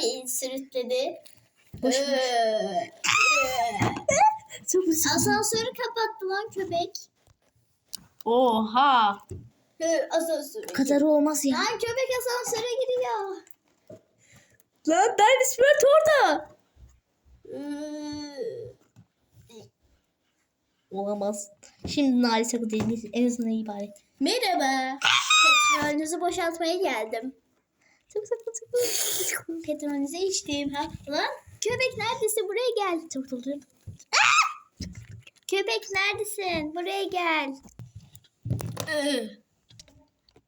orayı sürükledi. Ee, ee. Çok. Asansörü kapattı lan köpek. Oha. Hı, Asansörü. Bu kadar olmaz ya. Lan köpek asansöre giriyor. Lan Deniz Mert orada. Ee, Olamaz. Şimdi Nari sakın değil. En azından iyi bari. Merhaba. Petrolünüzü boşaltmaya geldim. Çok sakın sakın. Petrolünüzü içtim. Ha? Lan köpek neredesin? Buraya gel. Çok doluyorum. Köpek neredesin? Buraya gel.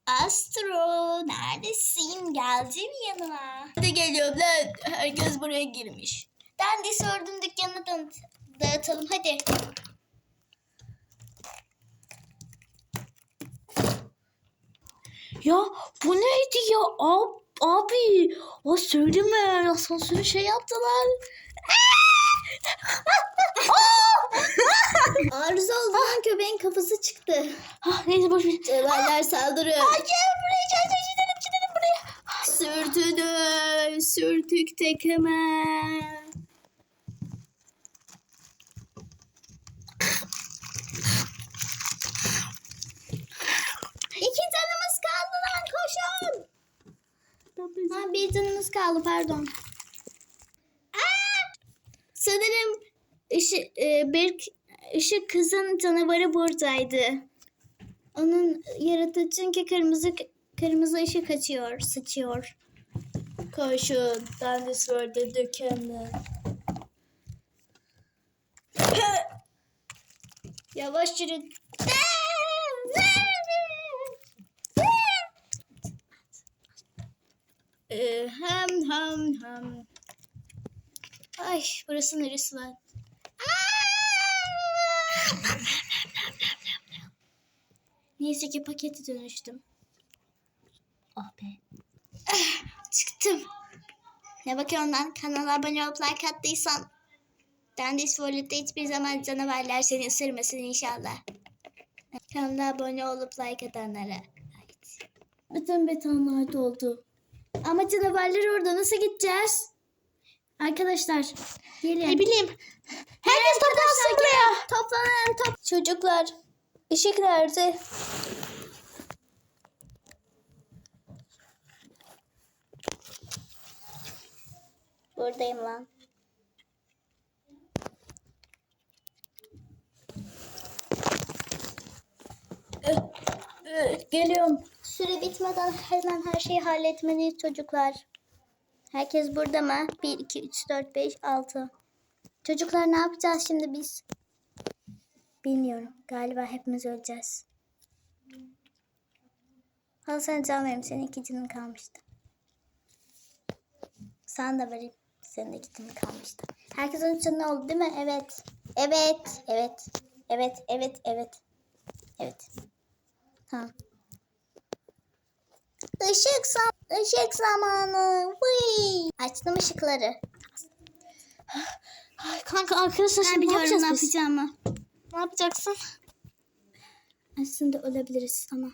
Astro neredesin? Geldim yanıma. Hadi geliyorum lan. Herkes buraya girmiş. Ben de sordum dükkanı dağıt- dağıtalım hadi. Ya bu neydi ya? Ab, abi. O söyleme. Asansörü şey yaptılar. Arıza oldu lan köpeğin kafası çıktı. Ah, neyse boş ver. Cevherler saldırıyor. Gel buraya gel gel gidelim gidelim buraya. Sürtünün, sürtük tekeme. İki canımız kaldı lan koşun. Ha, bir canımız kaldı pardon. Aa! Sanırım ışık, e, bir ışık kızın canavarı buradaydı. Onun yaratıcı çünkü kırmızı kırmızı ışık açıyor, sıçıyor. Koşun, Dinosaur'da dükkanı. Yavaş yürü. Ee, hem hem hem. Ay burası neresi var? Neyse ki paketi dönüştüm. Ah be. Çıktım. Ne bakıyorsun lan? Kanala abone olup like attıysan. Dandis Wallet'te hiçbir zaman canavarlar seni ısırmasın inşallah. Kanala abone olup like atanlara. Bütün betonlar doldu. Ama canavarlar orada nasıl gideceğiz? Arkadaşlar gelin. Ne bileyim. Herkes toplansın buraya. Toplanın top. Çocuklar ışık nerede? Buradayım lan. Geliyorum. Süre bitmeden hemen her şeyi halletmeliyiz çocuklar. Herkes burada mı? 1, 2, 3, 4, 5, 6. Çocuklar ne yapacağız şimdi biz? Bilmiyorum. Galiba hepimiz öleceğiz. Al sana can vereyim. Senin iki canın kalmıştı. Sana da vereyim. Senin de iki canın kalmıştı. Herkes 13 canı oldu değil mi? Evet. Evet. Evet. Evet. Evet. Evet. Evet. Tamam. Işık, zam ışık zamanı. Vıy. Açtım ışıkları. Ay, kanka arkadaşlar Ben şimdi ne yapacağız ne biz? yapacağımı. Ne yapacaksın? Aslında ölebiliriz ama.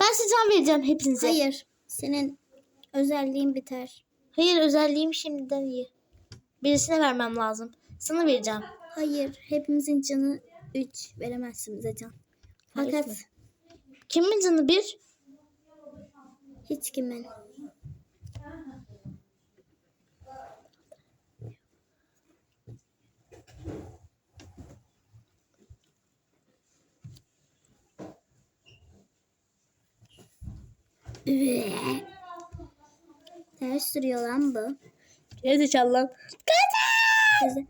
Ben size can vereceğim hepinize. Hayır. Senin özelliğin biter. Hayır özelliğim şimdiden iyi. Birisine vermem lazım. Sana vereceğim. Hayır. Hepimizin canı 3. Veremezsin bize can. Fakat? Kimin canı bir? Hiç kimin. Ters duruyor lan bu. Çal lan. Kızı.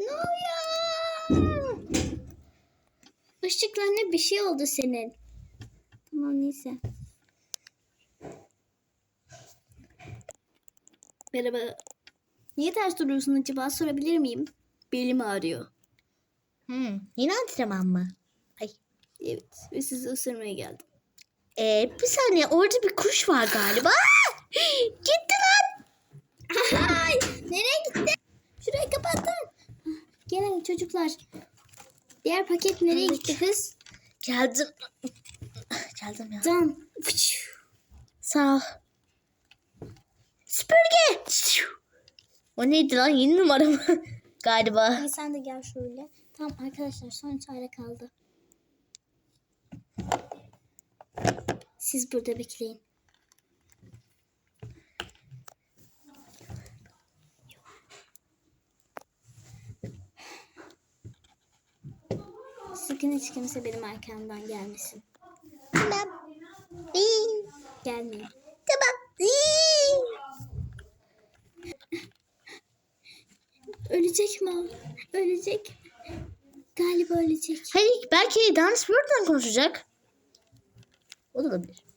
Ne oluyor? Işıklarına bir şey oldu senin. Tamam neyse. Merhaba. Niye ters duruyorsun acaba sorabilir miyim? Belim ağrıyor. Hmm, yine antrenman mı? Ay. Evet ve sizi ısırmaya geldim. Ee, bir saniye orada bir kuş var galiba. Gitti lan. Ay, nereye gitti? Şurayı kapattın. Gelin çocuklar. Diğer paket nereye gitti kız? Geldim. Geldim ya. Fıç. Sağ ol. Süpürge. O neydi lan? Yeni numara mı? Galiba. Ay sen de gel şöyle. Tamam arkadaşlar son çare kaldı. Siz burada bekleyin. Sakın hiç kimse benim arkamdan gelmesin. Tamam. Gelmeyin. Tamam. Ölecek mi o? Ölecek. Galiba ölecek. Hayır belki Dance Bird'den konuşacak. O da olabilir.